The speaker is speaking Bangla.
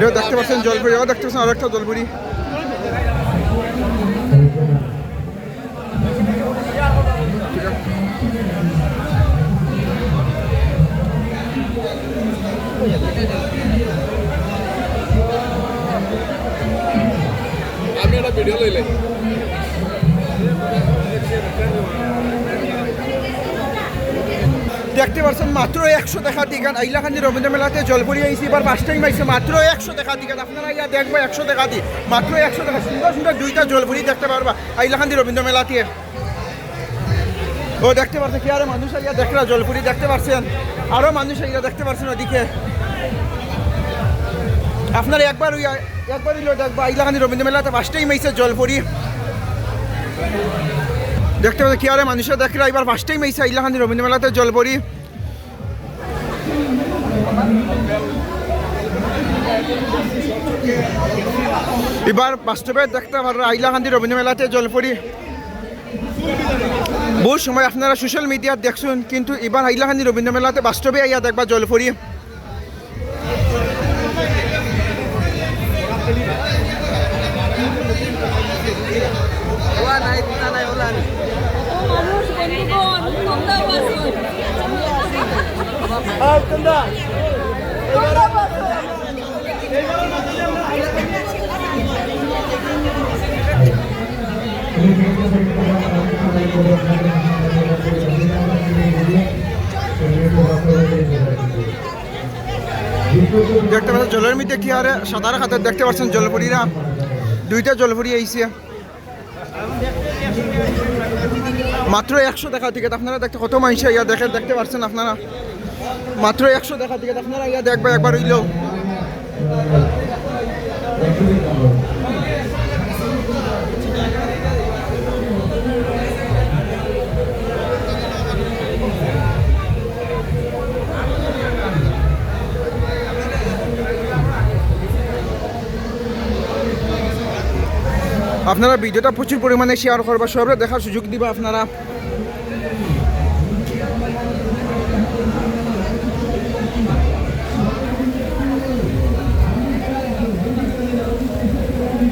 এটাও দেখতে পাচ্ছেন জলপুরি এও দেখতে পাচ্ছেন আরও একটা জলপুরি আমি একটা ভিডিও লইলে দেখতে পাচ্ছেন, মাত্র একশো টাকা টিকাট। আইলাখান্দি রবীন্দ্র মেলাতে জলপুরি আইসি, এবার ফার্স্ট টাইম আইসে মাত্র একশো টাকা টিকাট। আপনারা ইয়া দেখব, একশো টাকা দি মাত্র একশো টাকা। সুন্দর সুন্দর দুইটা জলপুরি দেখতে পারবা আইলাখান্দি রবীন্দ্র মেলাতে। ও, দেখতে পাচ্ছেন কি? আরও মানুষ আইয়া দেখরা জলপুরি দেখতে পাচ্ছেন আরও মানুষ আইয়া দেখতে পাচ্ছেন ওদিকে। আপনারা একবার ওই একবার দেখবা আইলাখান্দি রবীন্দ্র মেলাতে ফার্স্ট টাইম আইসে জলপুরি। দেখতে পাচ্ছেন কি আরে মানুষের দেখরা এবার ফার্স্ট টাইম আইসে আইলাখান্দি রবীন্দ্র মেলাতে জলপুরি এবার বাস্তবে দেখতে পারো আইলাকান্দি রবীন্দ্র মেলাতে জলপরি বহু সময় আপনারা সোশ্যাল মিডিয়াত দেখছেন, কিন্তু এবার হাইলাকান্দি রবীন্দ্র মেলাতে বাস্তবে আইয়া দেখবা জলপরি দেখতে পাচ্ছেন জলের মধ্যে কি আরে সাঁতার খাতে দেখতে পাচ্ছেন জলপরিরা। দুইটা জলপরি আইছে। মাত্র একশো দেখা টিকিট আপনারা দেখতে কত মানুষ ইয়া দেখে দেখতে পারছেন আপনারা? মাত্র একশো দেখা টিকিট আপনারা ইয়া দেখবে, একবার হইলেও। আপনারা ভিডিওটা প্রচুর পরিমাণে শেয়ার করবা সবাই দেখার সুযোগ দিবা আপনারা।